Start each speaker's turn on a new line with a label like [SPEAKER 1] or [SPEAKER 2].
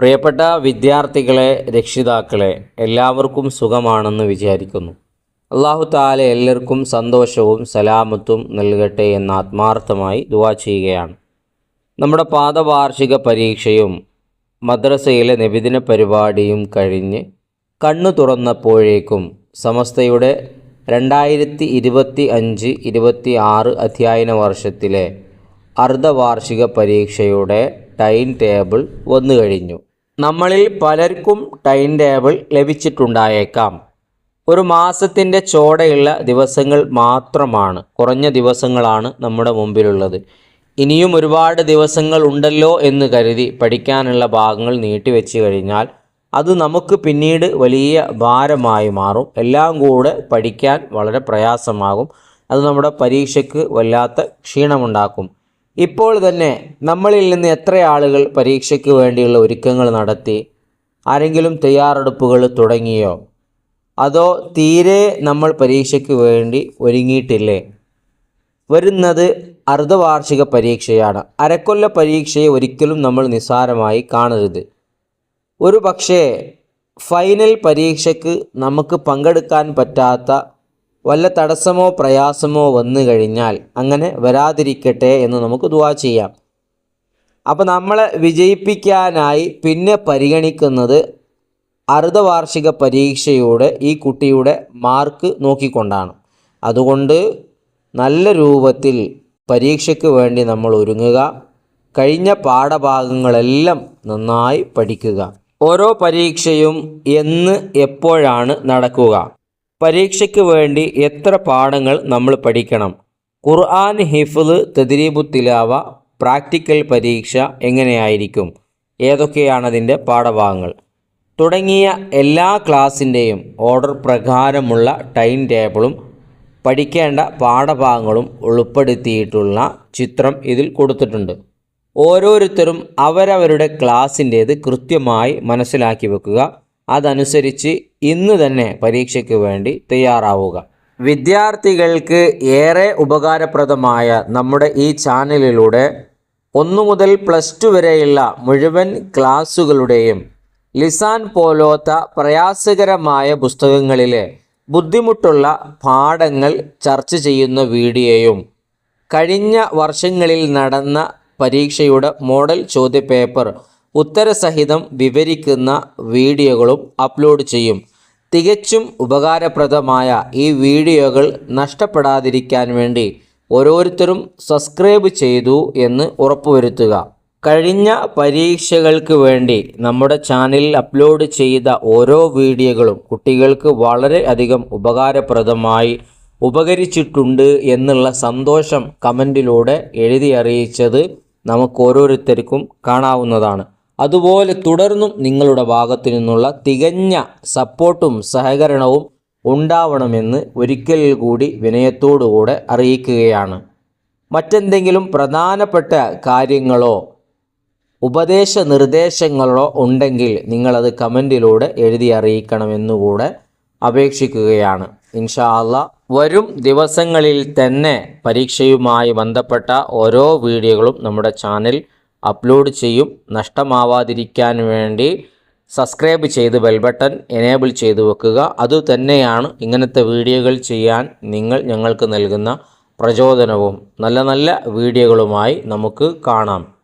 [SPEAKER 1] പ്രിയപ്പെട്ട വിദ്യാർത്ഥികളെ രക്ഷിതാക്കളെ എല്ലാവർക്കും സുഖമാണെന്ന് വിചാരിക്കുന്നു. അള്ളാഹു താല എല്ലാവർക്കും സന്തോഷവും സലാമത്തും നൽകട്ടെ എന്ന് ആത്മാർത്ഥമായി ദുവാ ചെയ്യുകയാണ്. നമ്മുടെ പാദവാർഷിക പരീക്ഷയും മദ്രസയിലെ നബിദിന പരിപാടിയും കഴിഞ്ഞ് കണ്ണു തുറന്നപ്പോഴേക്കും സമസ്തയുടെ രണ്ടായിരത്തി ഇരുപത്തി അഞ്ച് ഇരുപത്തി ആറ് അധ്യയന വർഷത്തിലെ അർദ്ധവാർഷിക പരീക്ഷയുടെ ടൈം ടേബിൾ വന്നു കഴിഞ്ഞു നമ്മളിൽ പലർക്കും ടൈം ടേബിൾ ലഭിച്ചിട്ടുണ്ടായേക്കാം. ഒരു മാസത്തിന്റെ ചോടയുള്ള ദിവസങ്ങൾ മാത്രമാണ് കുറഞ്ഞ ദിവസങ്ങളാണ് നമ്മുടെ മുമ്പിലുള്ളത്. ഇനിയും ഒരുപാട് ദിവസങ്ങൾ ഉണ്ടല്ലോ എന്ന് കരുതി പഠിക്കാനുള്ള ഭാഗങ്ങൾ നീട്ടിവെച്ച് കഴിഞ്ഞാൽ അത് നമുക്ക് പിന്നീട് വലിയ ഭാരമായി മാറും. എല്ലാം കൂടെ പഠിക്കാൻ വളരെ പ്രയാസമാകും. അത് നമ്മുടെ പരീക്ഷയ്ക്ക് വല്ലാത്ത ക്ഷീണമുണ്ടാക്കും. ഇപ്പോൾ തന്നെ നമ്മളിൽ നിന്ന് എത്ര ആളുകൾ പരീക്ഷയ്ക്ക് വേണ്ടിയുള്ള ഒരുക്കങ്ങൾ നടത്തി ആരെങ്കിലും തയ്യാറെടുപ്പുകൾ തുടങ്ങിയോ? അതോ തീരെ നമ്മൾ പരീക്ഷയ്ക്ക് വേണ്ടി ഒരുങ്ങിയിട്ടില്ലേ? വരുന്നത് അർദ്ധവാർഷിക പരീക്ഷയാണ്. അരക്കൊല്ല പരീക്ഷയെ ഒരിക്കലും നമ്മൾ നിസ്സാരമായി കാണരുത്. ഒരു പക്ഷേ ഫൈനൽ പരീക്ഷയ്ക്ക് നമുക്ക് പങ്കെടുക്കാൻ പറ്റാത്ത വല്ല തടസ്സമോ പ്രയാസമോ വന്നു കഴിഞ്ഞാൽ അങ്ങനെ വരാതിരിക്കട്ടെ എന്ന് നമുക്ക് ദുവാ ചെയ്യാം. അപ്പോൾ നമ്മളെ വിജയിപ്പിക്കാനായി പിന്നെ പരിഗണിക്കുന്നത് അർദ്ധവാർഷിക പരീക്ഷയുടെ ഈ കുട്ടിയുടെ മാർക്ക് നോക്കിക്കൊണ്ടാണ്. അതുകൊണ്ട് നല്ല രൂപത്തിൽ പരീക്ഷയ്ക്ക് വേണ്ടി നമ്മൾ ഒരുങ്ങുക. കഴിഞ്ഞ പാഠഭാഗങ്ങളെല്ലാം നന്നായി പഠിക്കുക. ഓരോ പരീക്ഷയും എന്ന് എപ്പോഴാണ് നടക്കുക? പരീക്ഷയ്ക്ക് വേണ്ടി എത്ര പാഠങ്ങൾ നമ്മൾ പഠിക്കണം? ഖുർആൻ ഹിഫ്ല് തദ്രീബു തിലാവ പ്രാക്ടിക്കൽ പരീക്ഷ എങ്ങനെയായിരിക്കും? ഏതൊക്കെയാണ് അതിന്റെ പാഠഭാഗങ്ങൾ? തുടങ്ങിയ എല്ലാ ക്ലാസ്സിന്റെയും ഓർഡർ പ്രകാരമുള്ള ടൈം ടേബിളും പഠിക്കേണ്ട പാഠഭാഗങ്ങളും ഉൾപ്പെടുത്തിയിട്ടുള്ള ചിത്രം ഇതിൽ കൊടുത്തിട്ടുണ്ട്. ഓരോരുത്തരും അവരവരുടെ ക്ലാസ്സിന്റേത് കൃത്യമായി മനസ്സിലാക്കി വെക്കുക. അതനുസരിച്ച് ഇന്ന് തന്നെ പരീക്ഷയ്ക്ക് വേണ്ടി തയ്യാറാവുക. വിദ്യാർത്ഥികൾക്ക് ഏറെ ഉപകാരപ്രദമായ നമ്മുടെ ഈ ചാനലിലൂടെ ഒന്നു മുതൽ പ്ലസ് ടു വരെയുള്ള മുഴുവൻ ക്ലാസ്സുകളുടെയും ലിസാൻ പോലോത്ത പ്രയാസകരമായ പുസ്തകങ്ങളിലെ ബുദ്ധിമുട്ടുള്ള പാഠങ്ങൾ ചർച്ച ചെയ്യുന്ന വീഡിയോയും കഴിഞ്ഞ വർഷങ്ങളിൽ നടന്ന പരീക്ഷയുടെ മോഡൽ ചോദ്യപേപ്പർ ഉത്തരസഹിതം വിവരിക്കുന്ന വീഡിയോകളും അപ്ലോഡ് ചെയ്യും. തികച്ചും ഉപകാരപ്രദമായ ഈ വീഡിയോകൾ നഷ്ടപ്പെടാതിരിക്കാൻ വേണ്ടി ഓരോരുത്തരും സബ്സ്ക്രൈബ് ചെയ്തു എന്ന് ഉറപ്പുവരുത്തുക. കഴിഞ്ഞ പരീക്ഷകൾക്ക് വേണ്ടി നമ്മുടെ ചാനലിൽ അപ്ലോഡ് ചെയ്ത ഓരോ വീഡിയോകളും കുട്ടികൾക്ക് വളരെ അധികം ഉപകാരപ്രദമായി ഉപകരിച്ചിട്ടുണ്ട് എന്നുള്ള സന്തോഷം കമന്റിലൂടെ എഴുതി അറിയിച്ചത് നമുക്ക് ഓരോരുത്തർക്കും കാണാവുന്നതാണ്. അതുപോലെ തുടർന്നും നിങ്ങളുടെ ഭാഗത്തു നിന്നുള്ള തികഞ്ഞ സപ്പോർട്ടും സഹകരണവും ഉണ്ടാവണമെന്ന് ഒരിക്കൽ കൂടി വിനയത്തോടുകൂടെ അറിയിക്കുകയാണ്. മറ്റെന്തെങ്കിലും പ്രധാനപ്പെട്ട കാര്യങ്ങളോ ഉപദേശ നിർദ്ദേശങ്ങളോ ഉണ്ടെങ്കിൽ നിങ്ങളത് കമന്റിലൂടെ എഴുതി അറിയിക്കണമെന്നുകൂടെ അപേക്ഷിക്കുകയാണ്. ഇൻഷാ അള്ളാ വരും ദിവസങ്ങളിൽ തന്നെ പരീക്ഷയുമായി ബന്ധപ്പെട്ട ഓരോ വീഡിയോകളും നമ്മുടെ ചാനൽ അപ്ലോഡ് ചെയ്യും. നഷ്ടമാവാതിരിക്കാൻ വേണ്ടി സബ്സ്ക്രൈബ് ചെയ്ത് ബെൽ ബട്ടൺ എനേബിൾ ചെയ്ത് വെക്കുക. അതുതന്നെയാണ് ഇങ്ങനത്തെ വീഡിയോകൾ ചെയ്യാൻ നിങ്ങൾ ഞങ്ങൾക്ക് നൽകുന്ന പ്രചോദനവും. നല്ല നല്ല വീഡിയോകളുമായി നമുക്ക് കാണാം.